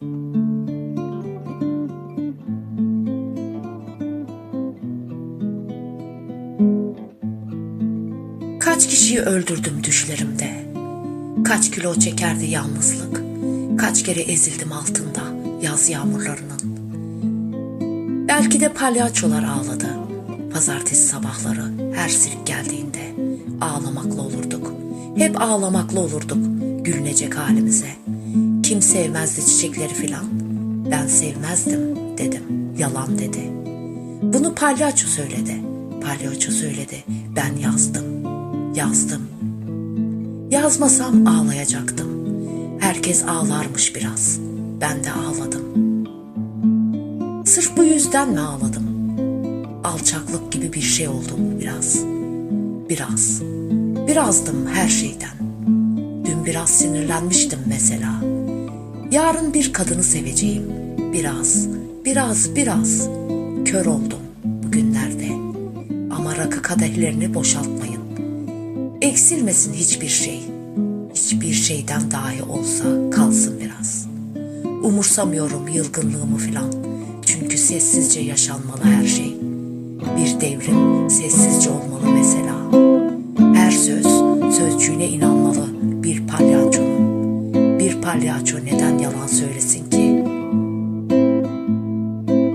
Kaç kişiyi öldürdüm düşlerimde. Kaç kilo çekerdi yalnızlık. Kaç kere ezildim altında yaz yağmurlarının. Belki de palyaçolar ağladı. Pazartesi sabahları her sirk geldiğinde ağlamakla olurduk. Hep ağlamakla olurduk gülünecek halimize. Kim sevmezdi çiçekleri filan. Ben sevmezdim dedim. Yalan dedi. Bunu palyaço söyledi. Palyaço söyledi. Ben yazdım. Yazdım. Yazmasam ağlayacaktım. Herkes ağlarmış biraz. Ben de ağladım. Sırf bu yüzden mi ağladım? Alçaklık gibi bir şey oldum biraz. Biraz. Birazdım her şeyden. Dün biraz sinirlenmiştim mesela. Yarın bir kadını seveceğim. Biraz, biraz, biraz. Kör oldum bugünlerde. Ama rakı kadehlerini boşaltmayın. Eksilmesin hiçbir şey. Hiçbir şeyden dahi olsa kalsın biraz. Umursamıyorum yılgınlığımı filan. Çünkü sessizce yaşanmalı her şey. Bir devrim sessizce olmalı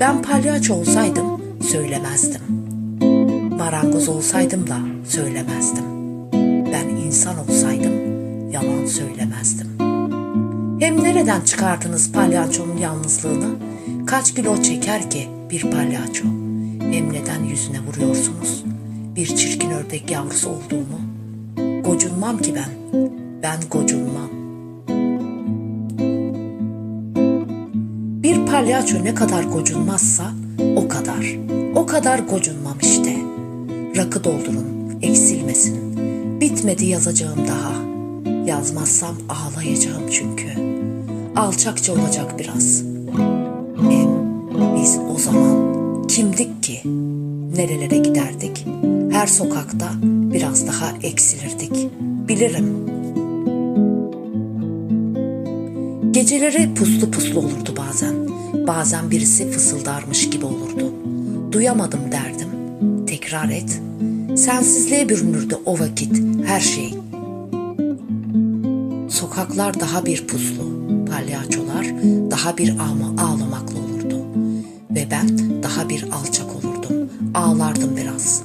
Ben palyaço olsaydım söylemezdim. Marangoz olsaydım da söylemezdim. Ben insan olsaydım yalan söylemezdim. Hem nereden çıkardınız palyaçonun yalnızlığını? Kaç kilo çeker ki bir palyaço? Hem neden yüzüne vuruyorsunuz? Bir çirkin ördek yavrusu olduğumu? Gocunmam ki ben. Ben gocunmam. Bir palyaço ne kadar gocunmazsa o kadar. O kadar gocunmam işte. Rakı doldurun, eksilmesin. Bitmedi yazacağım daha. Yazmazsam ağlayacağım çünkü. Alçakça olacak biraz. Hem biz o zaman kimdik ki? Nerelere giderdik? Her sokakta biraz daha eksilirdik. Bilirim. Geceleri puslu puslu olurdu bazen. Bazen birisi fısıldarmış gibi olurdu. Duyamadım derdim. Tekrar et. Sensizliğe bürünürdü o vakit her şey. Sokaklar daha bir puslu, palyaçolar daha bir ağma ağlamaklı olurdu. Ve ben daha bir alçak olurdum, ağlardım biraz.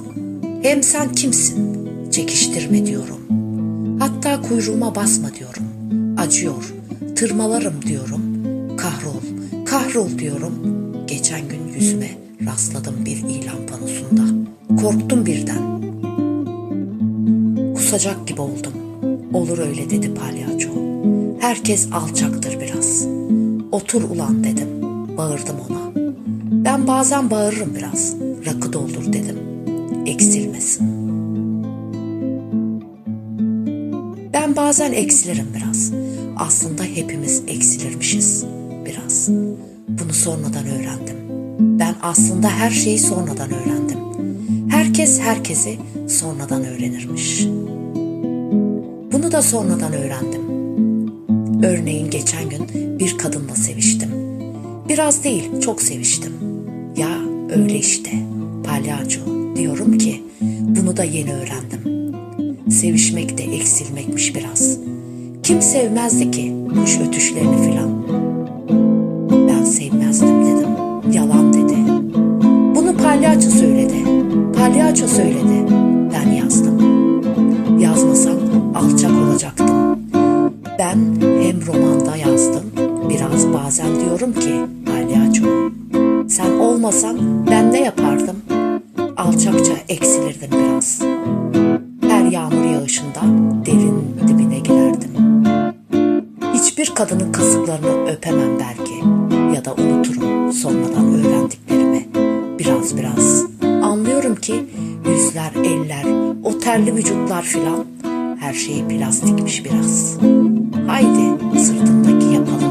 Hem sen kimsin? Çekiştirme diyorum. Hatta kuyruğuma basma diyorum. Acıyor, tırmalarım diyorum. Kahrol, kahrol diyorum. Geçen gün yüzüme rastladım bir ilan panosunda. Korktum birden. Kusacak gibi oldum. Olur öyle dedi palyaço. Herkes alçaktır biraz. Otur ulan dedim. Bağırdım ona. Ben bazen bağırırım biraz. Rakı doldur dedim. Eksilmesin. Ben bazen eksilirim biraz. Aslında hepimiz eksilirmişiz biraz. Bunu sonradan öğrendim. Ben aslında her şeyi sonradan öğrendim. Herkes herkesi sonradan öğrenirmiş. Bunu da sonradan öğrendim. Örneğin geçen gün bir kadınla seviştim. Biraz değil, çok seviştim. Ya öyle işte, palyaço diyorum ki bunu da yeni öğrendim. Sevişmek de eksilmekmiş biraz. Kim sevmezdi ki kuş ötüşlerini filan? Ben sevmezdim dedim. Yalan dedi. Bunu palyaço söyledi. Palyaço söyledi. Ben yazdım. Yazmasam alçak olacaktım. Ben hem romanda yazdım, biraz bazen diyorum ki palyaço. Sen olmasan ben ne yapardım? Alçakça eksilirdim biraz. Hiçbir kadının kasıklarını öpemem belki ya da unuturum sonradan öğrendiklerimi. Biraz biraz. Anlıyorum ki yüzler, eller, o terli vücutlar filan her şey plastikmiş biraz. Haydi sırtındaki yapalım